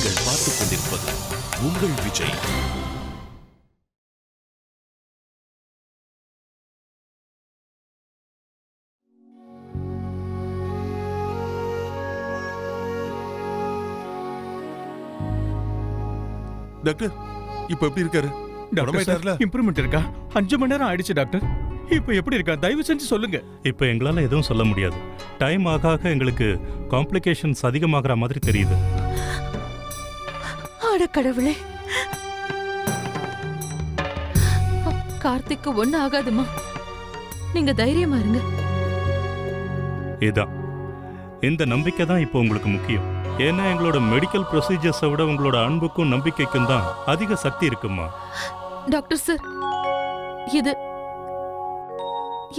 நீங்கள் பார்த்துக் கொண்டிருப்பது உங்கள் விஜய். டாக்டர் இப்ப எப்படி இருக்காரு? குணமாயிட்டாருல? இம்ப்ரூவ்மெண்ட் இருக்கா? அஞ்சு மணி நேரம் ஆயிடுச்சு டாக்டர். இப்போ எப்படி இருக்கா? தயவு செஞ்சு சொல்லுங்க. இப்போ எங்களால் எதுவும் சொல்ல முடியாது. டைம் ஆக ஆக எங்களுக்கு காம்ப்ளிகேஷன்ஸ் அதிகமாகிற மாதிரி தெரியுது. ஆட கடவுளே. கார்த்திக்கு ஒண்ணு ஆகாதுமா? நீங்க தைரியமா இருங்க. இதான். இந்த நம்பிக்கை தான் இப்போ உங்களுக்கு முக்கியம். ஏன்னா எங்களோட மெடிக்கல் ப்ரொசீஜர்ஸை விட உங்களோட அன்புக்கும் நம்பிக்கைக்கும் தான் அதிக சக்தி இருக்குமா? டாக்டர் சார் இது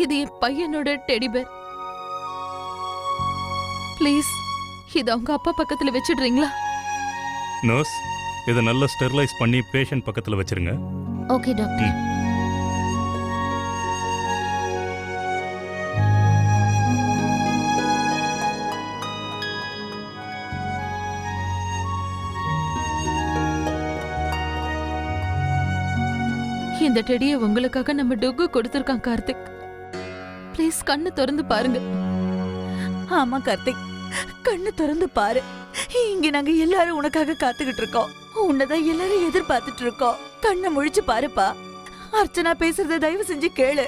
இது என் பையனோட டெடிபேர் ப்ளீஸ் இது அவங்க அப்பா பக்கத்துல வச்சிடுறீங்களா? நர்ஸ் இதை நல்லா ஸ்டெர்லைஸ் பண்ணி பேஷண்ட் பக்கத்தில் வச்சிருங்க. ஓகே டாக்டர் இந்த டெடியை உங்களுக்காக நம்ம டுக்கு கொடுத்துருக்கான் கார்த்திக். ப்ளீஸ் கண்ணு திறந்து பாருங்க. ஆமா கார்த்திக். கண்ணு திறந்து பாரு. இங்க நாங்க எல்லாரும் உனக்காக காத்துக்கிட்டு இருக்கோம். உன்னதான் எல்லாரும் எதிர்பார்த்துட்டு இருக்கோம் கண்ணை முழிச்சு பாருப்பா. அர்ச்சனா பேசுறத தயவு செஞ்சு கேளு.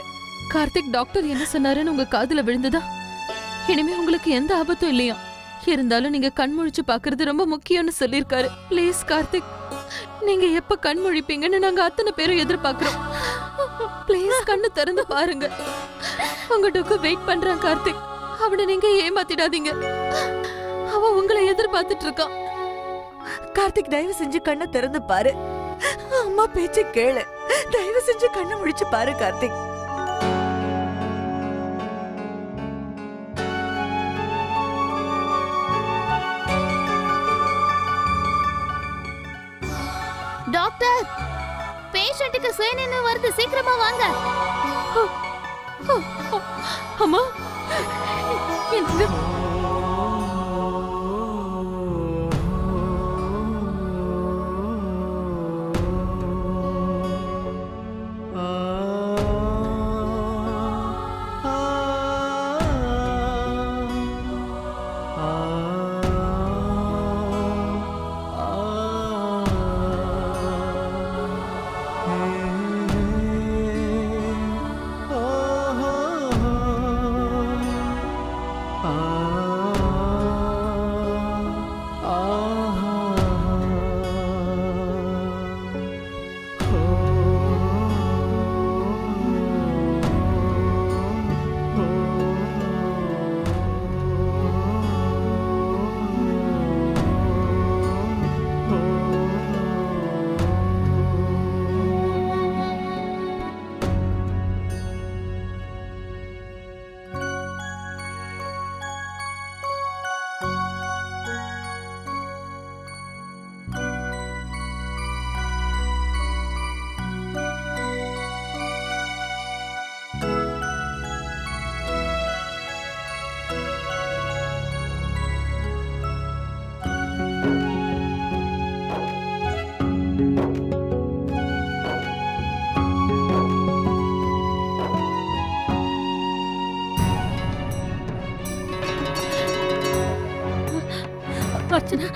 கார்த்திக் டாக்டர் என்ன சொன்னாருன்னு உங்க காதுல விழுந்ததா? இனிமே உங்களுக்கு எந்த ஆபத்தும் இல்லையா? இருந்தாலும் நீங்க கண் முழிச்சு பாக்குறது ரொம்ப முக்கியம்னு சொல்லியிருக்காரு. ப்ளீஸ் கார்த்திக். நீங்க எப்ப கண் முழிப்பீங்கன்னு நாங்க அத்தனை பேரும் எதிர்பார்க்கிறோம். ப்ளீஸ் கண்ணு திறந்து பாருங்க. உங்க டுக்கு வெயிட் பண்றான் கார்த்திக். அவனை நீங்க ஏமாத்திடாதீங்க. அவன் உங்களை எதிர்பார்த்துட்டு இருக்கான் கார்த்திக் தயவு செஞ்சு கண்ணை திறந்து பாரு. அம்மா பேச்ச கேளு. தயவு செஞ்சு கண்ணை முழிச்சு பாரு கார்த்திக். டாக்டர் பேஷண்ட்டுக்கு சுயநினைவு வருது. சீக்கிரமா வாங்க. அம்மா அர்ச்சனா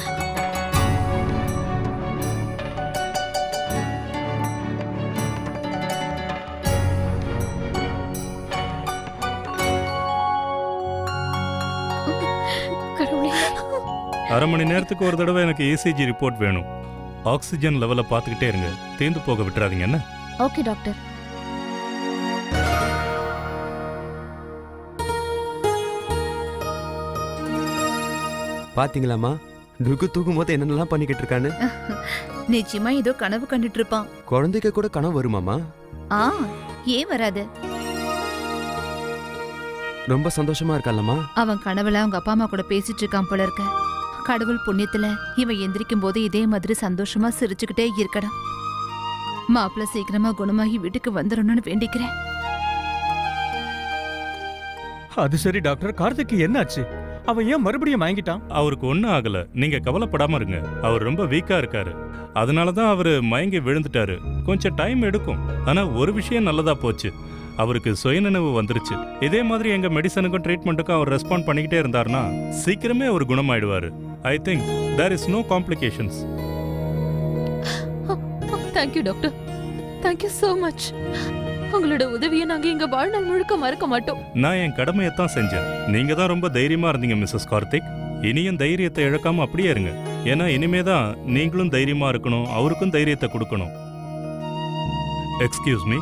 அரை மணி நேரத்துக்கு ஒரு தடவை எனக்கு ஏசிஜி ரிப்போர்ட் வேணும். ஆக்சிஜன் லெவலை பார்த்துக்கிட்டே இருங்க. தேர்ந்து போக விட்டுறாதீங்க என்ன? ஓகே டாக்டர் பாத்தீங்களாம்மா? ருக்கு தூக்கும் போது என்னென்னலாம் பண்ணிக்கிட்டு இருக்கான்னு? நிச்சயமா ஏதோ கனவு கண்டுட்டு இருப்பான் குழந்தைக்கு கூட கனவு வருமாமா ஆ ஏன் வராது? ரொம்ப சந்தோஷமா இருக்கால்லம்மா அவன் கனவுல அவங்க அப்பா அம்மா கூட பேசிட்டு இருக்கான் போல இருக்க. கடவுள் புண்ணியத்துல இவன் எந்திரிக்கும் போது இதே மாதிரி சந்தோஷமா சிரிச்சுக்கிட்டே இருக்கணும் மாப்பிள்ள சீக்கிரமா குணமாகி வீட்டுக்கு வந்துடணும்னு வேண்டிக்கிறேன். அது சரி டாக்டர். கார்த்திக்கு என்னாச்சு? அவன் ஏன் மறுபடியும் வாங்கிட்டான் அவருக்கு ஒன்றும் ஆகல. நீங்க கவலைப்படாம இருங்க. அவர் ரொம்ப வீக்கா இருக்காரு. அதனால தான் அவர் மயங்கி விழுந்துட்டாரு. கொஞ்சம் டைம் எடுக்கும். ஆனா ஒரு விஷயம் நல்லதா போச்சு. அவருக்கு சுயநினைவு வந்துருச்சு. இதே மாதிரி எங்க மெடிசனுக்கும் ட்ரீட்மெண்ட்டுக்கும் அவர் ரெஸ்பாண்ட் பண்ணிக்கிட்டே இருந்தாருன்னா சீக்கிரமே அவர் குணமாயிடுவாரு. I think there is no complications thank you doctor thank you so much உங்களோட உதவியை நாங்க எங்க வாழ்நாள் முழுக்க மறக்க மாட்டோம். நான் என் கடமையைத்தான் செஞ்சேன். நீங்க தான் ரொம்ப தைரியமா இருந்தீங்க மிஸ்ஸஸ் கார்த்திக். இனியும் தைரியத்தை இழக்காம அப்படியே இருங்க. ஏன்னா இனிமே தான் நீங்களும் தைரியமா இருக்கணும் அவருக்கும் தைரியத்தை கொடுக்கணும். எக்ஸ்கியூஸ் மீ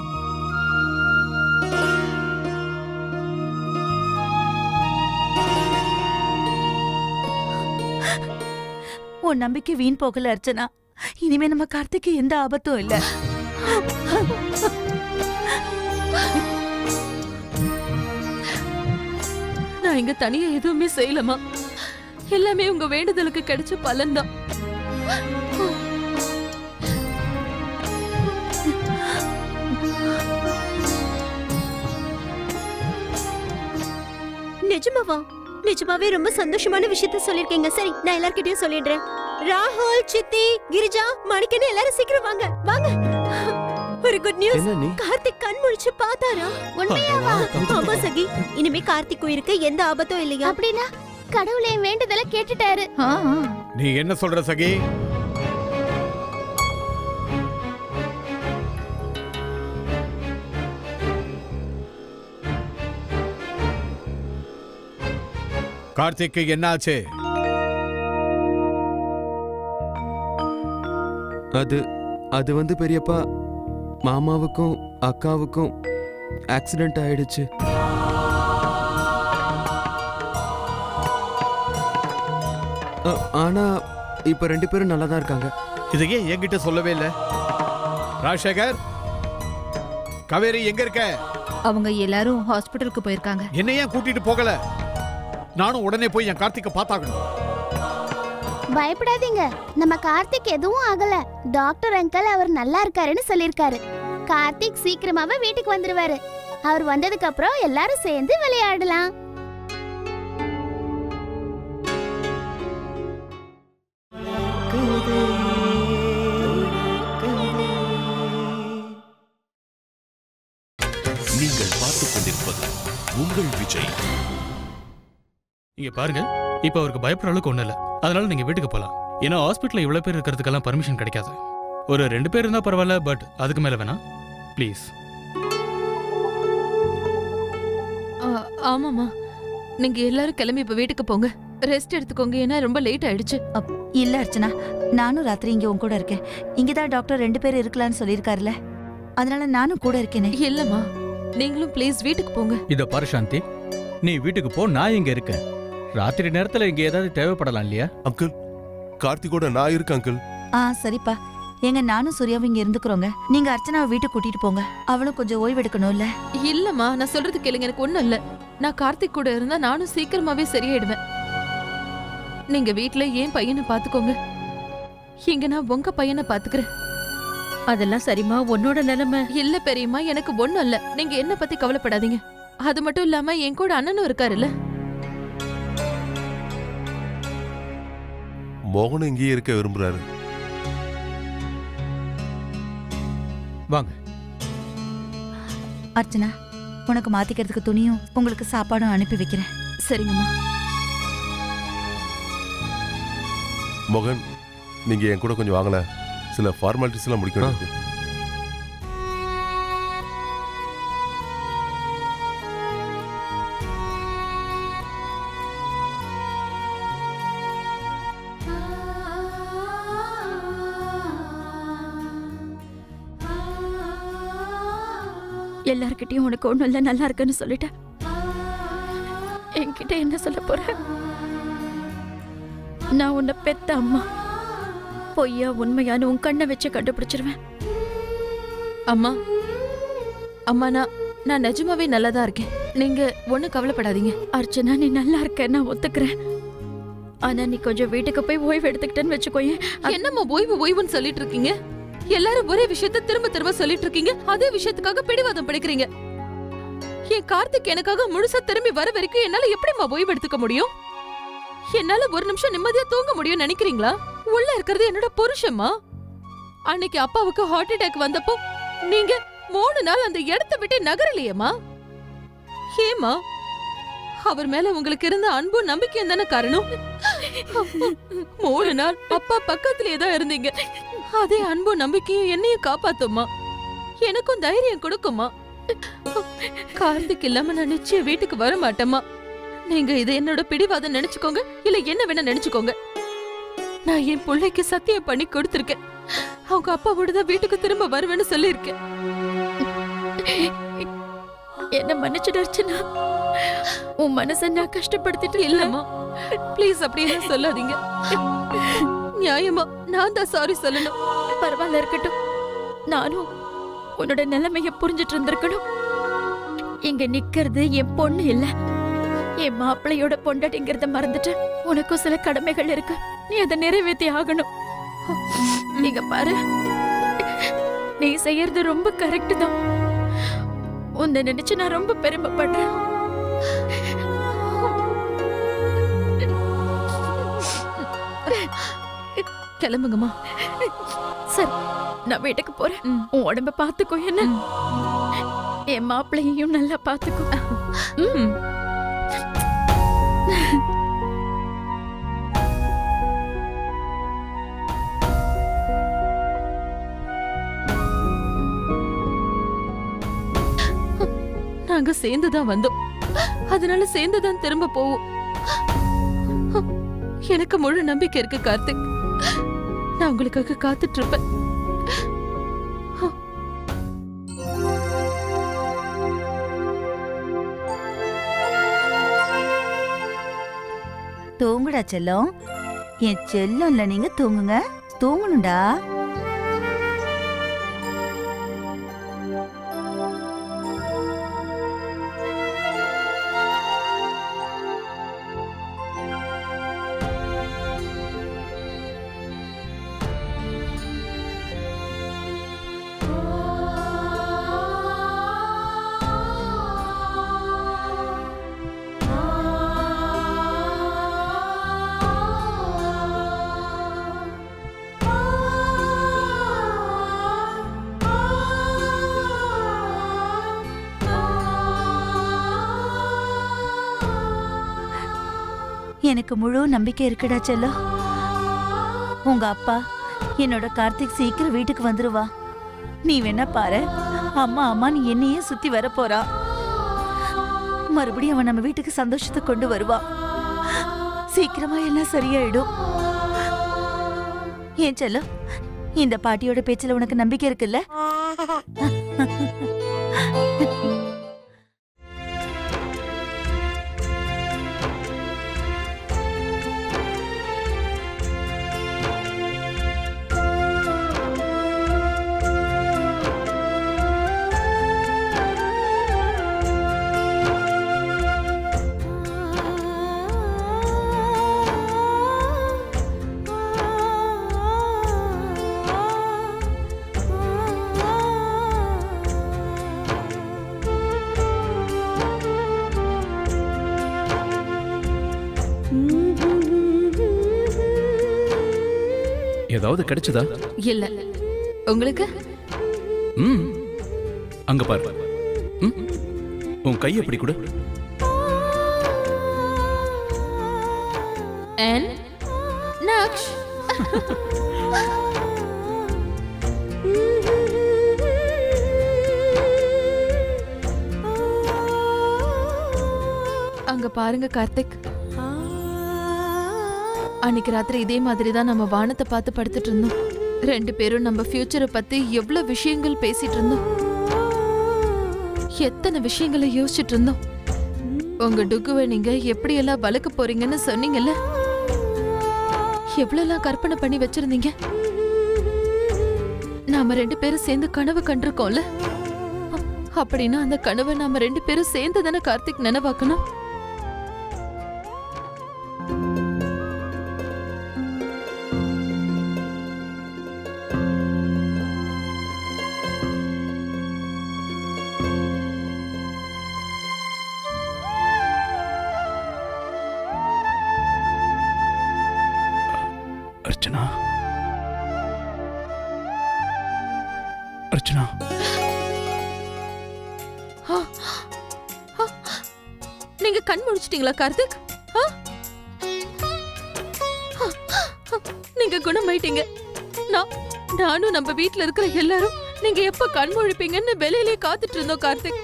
உன் நம்பிக்கை வீண் போகல அர்ச்சனா. இனிமே நம்ம கார்த்திக்கு எந்த ஆபத்தும் இல்ல. நான் இங்க தனியா எதுவுமே செய்யலமா எல்லாமே உங்க வேண்டுதலுக்கு கிடைச்ச பலன்தான். நிஜமாவா? நிஜமாவே ரொம்ப சந்தோஷமான விஷயத்த சொல்லிருக்கீங்க சரி நான் எல்லார்கிட்டயும் சொல்லிடுறேன். ராகுல் சித்தி கிரிஜா மணிக்கன்னு எல்லாரும் சீக்கிரம் வாங்க. வாங்க. ஒரு குட் நியூஸ் என்ன நீ? கார்த்திக் கண் முழிச்சு பார்த்தாரா? உண்மையாவா? ஆமா சகி. இனிமே கார்த்திக் உயிருக்கு எந்த ஆபத்தும் இல்லையா? அப்படின்னா கடவுள் வேண்டுதலை கேட்டுட்டாரு. ஆ, ஆ. நீ என்ன சொல்ற சகி? கார்த்திக்கு என்னாச்சு? அது அது வந்து பெரியப்பா மாமாவுக்கும் அக்காவுக்கும் ஆக்சிடென்ட் ஆயிடுச்சு. ஆனா இப்ப ரெண்டு பேரும் நல்லா தான் இருக்காங்க. இதை ஏன் என்கிட்ட சொல்லவே இல்ல? ராஜசேகர் காவேரி எங்க இருக்க? அவங்க எல்லாரும் ஹாஸ்பிட்டலுக்கு போயிருக்காங்க. என்ன ஏன் கூட்டிட்டு போகல? நானும் உடனே போய் என் கார்த்திகை பார்த்தாகணும். பயப்படாதீங்க. நம்ம கார்த்திக் எதுவும் ஆகல. டாக்டர் அங்கிள் அவர் நல்லா இருக்காருன்னு சொல்லிருக்காரு கார்த்திக் சீக்கிரமாவே வீட்டுக்கு வந்துருவாரு. அவர் வந்ததுக்கு அப்புறம் எல்லாரும் சேர்ந்து விளையாடலாம். நீங்கள் பார்த்துக் கொண்டிருப்பது உங்கள் விஜய். இங்க பாருங்க இப்ப அவருக்கு பயப்படுற அளவுக்கு ஒண்ணு இல்ல. அதனால நீங்க வீட்டுக்கு போலாம். ஏன்னா ஹாஸ்பிட்டல்ல இவ்வளவு பேர் இருக்கிறதுக்கெல்லாம் பர்மிஷன் கிடைக்காது. ஒரு ரெண்டு பேர் இருந்தா பரவாயில்ல பட் அதுக்கு மேல வேணாம். ப்ளீஸ் ஆ, ஆமாமா நீங்க எல்லாரும் கிளம்பி இப்ப வீட்டுக்கு போங்க. ரெஸ்ட் எடுத்துக்கோங்க ஏன்னா ரொம்ப லேட் ஆயிடுச்சு. இல்ல அர்ச்சனா நானும் ராத்திரி இங்க உன் கூட இருக்கேன். இங்கதான் டாக்டர் ரெண்டு பேர் இருக்கலாம்னு சொல்லியிருக்காருல்ல. அதனால நானும் கூட இருக்கேனே. இல்லம்மா நீங்களும் ப்ளீஸ் வீட்டுக்கு போங்க. இத பாரு சாந்தி. நீ வீட்டுக்கு போ நான் இங்க இருக்கேன். ராத்திரி நேரத்துல இங்க ஏதாவது தேவைப்படலாம் இல்லையா? அங்கிள் கார்த்திகோட நான் இருக்கேன் அங்கிள். ஆ சரிப்பா. எங்க நானும் சூர்யாவும் இங்க இருந்துக்கிறோங்க. நீங்க அர்ச்சனாவை வீட்டுக்கு கூட்டிட்டு போங்க. அவளும் கொஞ்சம் ஓய்வு எடுக்கணும்ல இல்லம்மா நான் சொல்றது கேளுங்க. எனக்கு ஒண்ணும் இல்ல. நான் கார்த்திக் கூட இருந்தா நானும் சீக்கிரமாவே சரியாயிடுவேன். நீங்க வீட்ல ஏன் பையனை பாத்துக்கோங்க. இங்க நான் உங்க பையனை பாத்துக்கிறேன். அதெல்லாம் சரிமா உன்னோட நிலைமை. இல்ல பெரியம்மா எனக்கு ஒண்ணும் இல்ல. நீங்க என்ன பத்தி கவலைப்படாதீங்க. அது மட்டும் இல்லாம என் கூட அண்ணனும் இருக்காருல்ல. மோகனும் இங்கேயே இருக்க விரும்புறாரு. வாங்க. அர்ச்சனா உனக்கு மாத்திக்கிறதுக்கு துணியும் உங்களுக்கு சாப்பாடும் அனுப்பி வைக்கிறேன். சரிங்கம்மா. மோகன் நீங்க என் கூட கொஞ்சம் வாங்கல சில ஃபார்மாலிட்டிஸ் எல்லாம் எல்லார்கிட்டயும் உனக்கு ஒண்ணும் இல்ல நல்லா இருக்குன்னு சொல்லிட்டேன் என்கிட்ட என்ன சொல்ல போற? நான் உன்னை பெத்த அம்மா. பொய்யா உண்மையான உன் கண்ணை வச்சு கண்டுபிடிச்சிருவேன். அம்மா அம்மா நான் நான் நிஜமாவே நல்லா தான் இருக்கேன். நீங்க ஒண்ணும் கவலைப்படாதீங்க. அர்ச்சனா நீ நல்லா இருக்க நான் ஒத்துக்கிறேன். ஆனா நீ கொஞ்சம் வீட்டுக்கு போய் ஓய்வு எடுத்துக்கிட்டேன்னு வச்சுக்கோயேன். என்னம்மா ஓய்வு ஓய்வுன்னு சொல்லிட்டு இருக்கீங்க? எல்லாரும் ஒரே விஷயத்த திரும்ப திரும்ப சொல்லிட்டு இருக்கீங்க. அதே விஷயத்துக்காக பிடிவாதம் பிடிக்கிறீங்க. என் கார்த்திக் எனக்காக முழுசா திரும்பி வர வரைக்கும் என்னால எப்படிம்மா ஓய்வு எடுத்துக்க முடியும்? என்னால ஒரு நிமிஷம் நிம்மதியா தூங்க முடியும் நினைக்கிறீங்களா? உள்ள இருக்கிறது என்னோட புருஷம்மா. அன்னைக்கு அப்பாவுக்கு ஹார்ட் அட்டாக் வந்தப்போ நீங்க மூணு நாள் அந்த இடத்தை விட்டு நகரலையேமா ஏமா அவர் மேல உங்களுக்கு இருந்த அன்பும் நம்பிக்கையும் தானே காரணம்? மூணு நாள் அப்பா பக்கத்திலே தான் இருந்தீங்க. அதே அன்பும் நம்பிக்கையும் என்னையும் காப்பாத்தும்மா. எனக்கும் தைரியம் கொடுக்குமா கார்த்திக் இல்லாம நான் நிச்சயம் வீட்டுக்கு வர மாட்டேம்மா. நீங்க இதை என்னோட பிடிவாதம் நினைச்சுக்கோங்க இல்ல என்ன வேணா நினைச்சுக்கோங்க. நான் என் பிள்ளைக்கு சத்தியம் பண்ணி கொடுத்திருக்கேன். அவங்க அப்பாவோட தான் வீட்டுக்கு திரும்ப வருவேன்னு சொல்லியிருக்கேன். என்ன மன்னிச்சுடு அர்ச்சனா உன் மனசை நான் கஷ்டப்படுத்திட்டு இல்லம்மா. ப்ளீஸ் அப்படியெல்லாம் சொல்லாதீங்க. நியாயமா? நான் தான் சாரி சொல்லணும். பரவாயில்ல இருக்கட்டும். நானும் உன்னோட நிலைமைய புரிஞ்சிட்டு இருந்திருக்கணும். இங்க நிக்கிறது என் பொண்ணு இல்ல. என் மாப்பிள்ளையோட பொண்டாட்டிங்கிறத மறந்துட்டு உனக்கும் சில கடமைகள் இருக்கு. நீ அதை நிறைவேற்றி ஆகணும். நீங்க பாரு. நீ செய்யறது ரொம்ப கரெக்ட் தான். உன்னை நினைச்சு நான் ரொம்ப பெருமைப்படுறேன். கிளம்புங்கம்மா. சரி நான் வீட்டுக்கு போறேன். உன் உடம்ப பாத்துக்கோ என்ன? என் மாப்பிள்ளையையும் நல்லா பாத்துக்கோ நாங்க சேர்ந்து தான் வந்தோம். அதனால சேர்ந்து தான் திரும்ப போவோம். எனக்கு முழு நம்பிக்கை இருக்கு கார்த்திக். நான் உங்களுக்காக காத்துட்டு இருப்பேன் தூங்குடா செல்லம். என் செல்லம் இல்ல நீங்க தூங்குங்க. தூங்கணும்டா. எனக்கு முழு நம்பிக்கை இருக்குடா செல்லம் உங்க அப்பா என்னோட கார்த்திக் சீக்கிரம் வீட்டுக்கு வந்துருவா. நீ வேணா பாரு அம்மா அம்மா நீ என்னையே சுத்தி வர போறா. மறுபடியும் அவன் நம்ம வீட்டுக்கு சந்தோஷத்தை கொண்டு வருவா. சீக்கிரமா எல்லாம் சரியாயிடும். ஏன் செல்லம் இந்த பாட்டியோட பேச்சில் உனக்கு நம்பிக்கை இருக்குல்ல? ஏதாவது கிடைச்சதா? இல்ல. உங்களுக்கு? ம். அங்க பாரு. ம். உன் கையை எப்படி கொடு? நக்ஷ் அங்க பாருங்க கார்த்திக். அன்னைக்கு ராத்திரி இதே மாதிரி தான் நம்ம வானத்தை பார்த்து படுத்துட்டு இருந்தோம். ரெண்டு பேரும் நம்ம ஃபியூச்சரை பத்தி எவ்வளவு விஷயங்கள் பேசிட்டு இருந்தோம். எத்தனை விஷயங்களை யோசிச்சுட்டு இருந்தோம். உங்க டுக்குவை நீங்க எப்படி எல்லாம் வளர்க்க போறீங்கன்னு சொன்னீங்கல்ல? எவ்வளவுலாம் கற்பனை பண்ணி வச்சிருந்தீங்க? நாம ரெண்டு பேரும் சேர்ந்து கனவு கண்டிருக்கோம்ல? அப்படின்னா அந்த கனவை நாம ரெண்டு பேரும் சேர்ந்து தானே கார்த்திக் நினைவாக்கணும். அர்ச்சனா. அர்ச்சனா நீங்க கண் முழிச்சிட்டீங்களா கார்த்திக்? நீங்க குணமாயிட்டீங்க. நான் நானும் நம்ம வீட்ல இருக்கிற எல்லாரும் நீங்க எப்ப கண் முழிப்பீங்கன்னு வெளியிலே காத்துட்டு இருந்தோம் கார்த்திக்.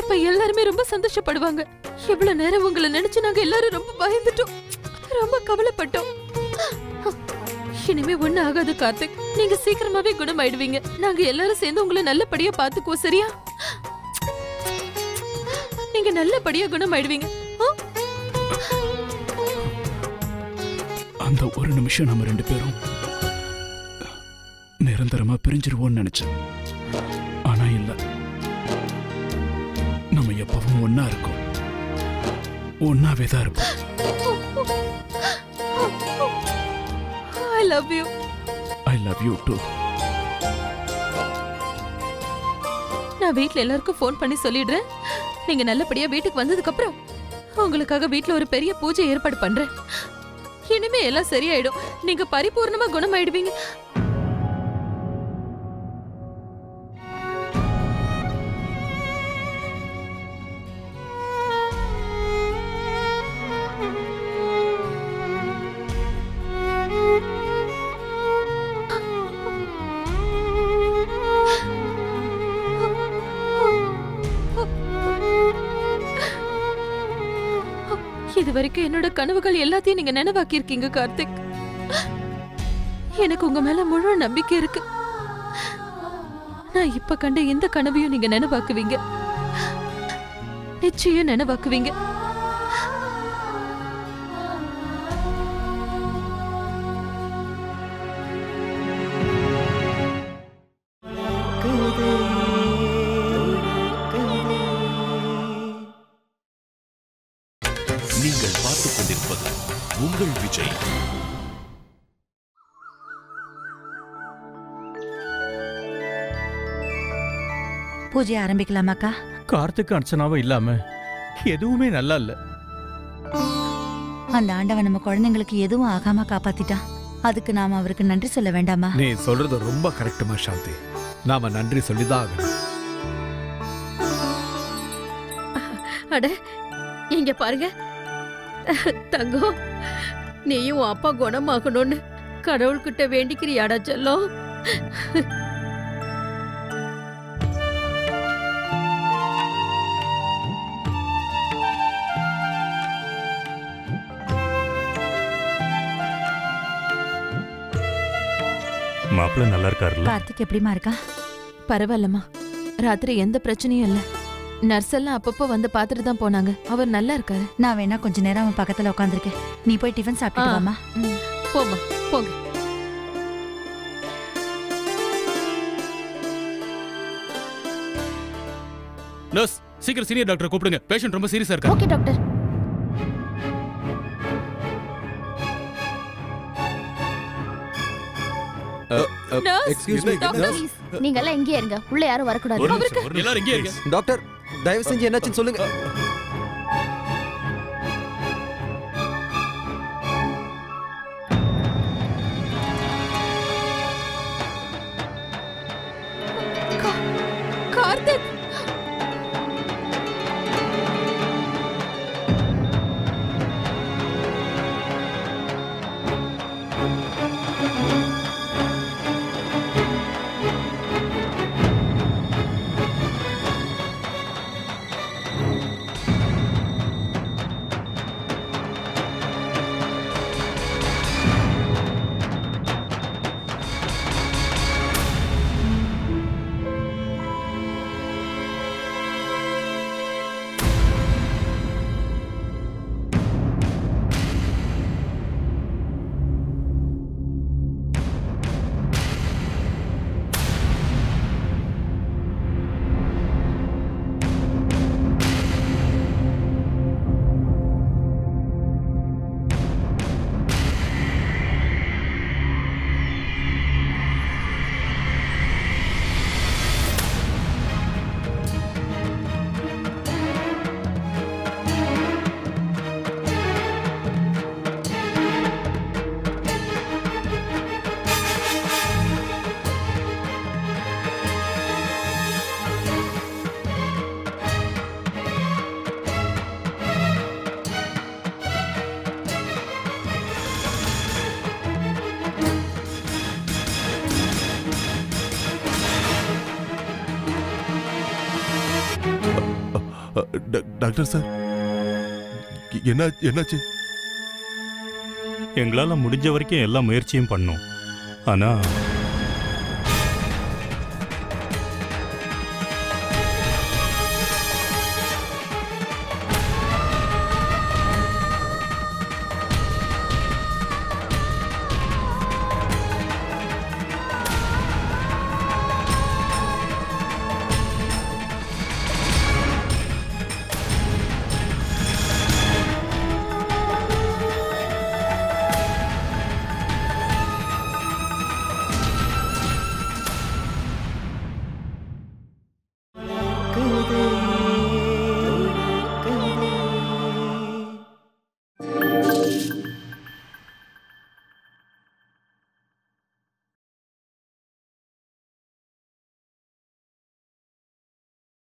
இப்ப எல்லாருமே ரொம்ப சந்தோஷப்படுவாங்க. இவ்வளவு நேரம் உங்களை நினைச்சு நாங்க எல்லாரும் ரொம்ப பயந்துட்டோம். ரொம்ப கவலைப்பட்டோம். இனிமே ஒண்ணு ஆகாது கார்த்திக். நீங்க சீக்கிரமாவே குணமாயிடுவீங்க. நாங்க எல்லாரும் சேர்ந்து உங்களை நல்லபடியா பாத்துக்குவோம் சரியா? நீங்க நல்லபடியா குணமாயிடுவீங்க. அந்த ஒரு நிமிஷம் நம்ம ரெண்டு பேரும் நிரந்தரமா பிரிஞ்சிருவோம்னு நினைச்சேன். ஆனா இல்ல. நம்ம எப்பவும் ஒன்னா இருக்கோம். ஒன்னாவே தான் இருப்போம். Love you I love you too நான் வீட்ல எல்லாருக்கும் ஃபோன் பண்ணி சொல்லிடுறேன். நீங்க நல்லபடியா வீட்டுக்கு வந்ததுக்கு அப்புறம் உங்களுக்காக வீட்ல ஒரு பெரிய பூஜை ஏற்பாடு பண்றேன். இனிமே எல்லாம் சரியாயிடும். நீங்க பரிபூர்ணமா குணமாயிடுவீங்க. வரைக்கும் என்னோட கனவுகள் எல்லாத்தையும் நீங்க நினைவாக்கியிருக்கீங்க கார்த்திக். எனக்கு உங்க மேல முழு நம்பிக்கை இருக்கு. நான் இப்ப கண்ட எந்த கனவையும் நீங்க நினைவாக்குவீங்க? நிச்சயம் நினைவாக்குவீங்க. பூஜை ஆரம்பிக்கலாமாக்கா? கார்த்திக் அர்ச்சனாவும் இல்லாம எதுவுமே நல்லா இல்ல. அந்த ஆண்டவன் நம்ம குழந்தைங்களுக்கு எதுவும் ஆகாம காப்பாத்திட்டான். அதுக்கு நாம அவருக்கு நன்றி சொல்ல வேண்டாமா? நீ சொல்றது ரொம்ப கரெக்டுமா சாந்தி. நாம நன்றி சொல்லிதான் ஆகணும். அட இங்க பாருங்க. தங்கம் நீயும் அப்பா குணமாகணும்னு கடவுள்கிட்ட வேண்டிக்கிறியாடா செல்லம்? மாப்பிள்ள நல்லா இருக்காருல்ல? கார்த்திக் எப்படிமா இருக்கா? பரவாயில்லம்மா. ராத்திரி எந்த பிரச்சனையும் இல்ல. நர்ஸ் எல்லாம் அப்பப்போ வந்து பார்த்துட்டு தான் போனாங்க. அவர் நல்லா இருக்காரு. நான் வேணா கொஞ்ச நேரம் அவன் பக்கத்துல உட்காந்துருக்கேன் நீ போய் டிஃபன் சாப்பிட்டு. வாமா ம், போம்மா. போங்க. நர்ஸ் சீக்கிரம் சீனியர் டாக்டர் கூப்பிடுங்க. பேஷண்ட் ரொம்ப சீரியஸா இருக்காரு okay doctor. Excuse me doctor. Please நீங்க எல்லாம் இங்கே இருங்க. உள்ள யாரும் வரக்கூடாது. எல்லாரும் இங்கே. டாக்டர் தயவு செஞ்சு என்னாச்சுன்னு சொல்லுங்க. Doctor sir. என்ன என்னாச்சு? எங்களால் முடிஞ்ச வரைக்கும் எல்லா முயற்சியும் பண்ணோம். ஆனால்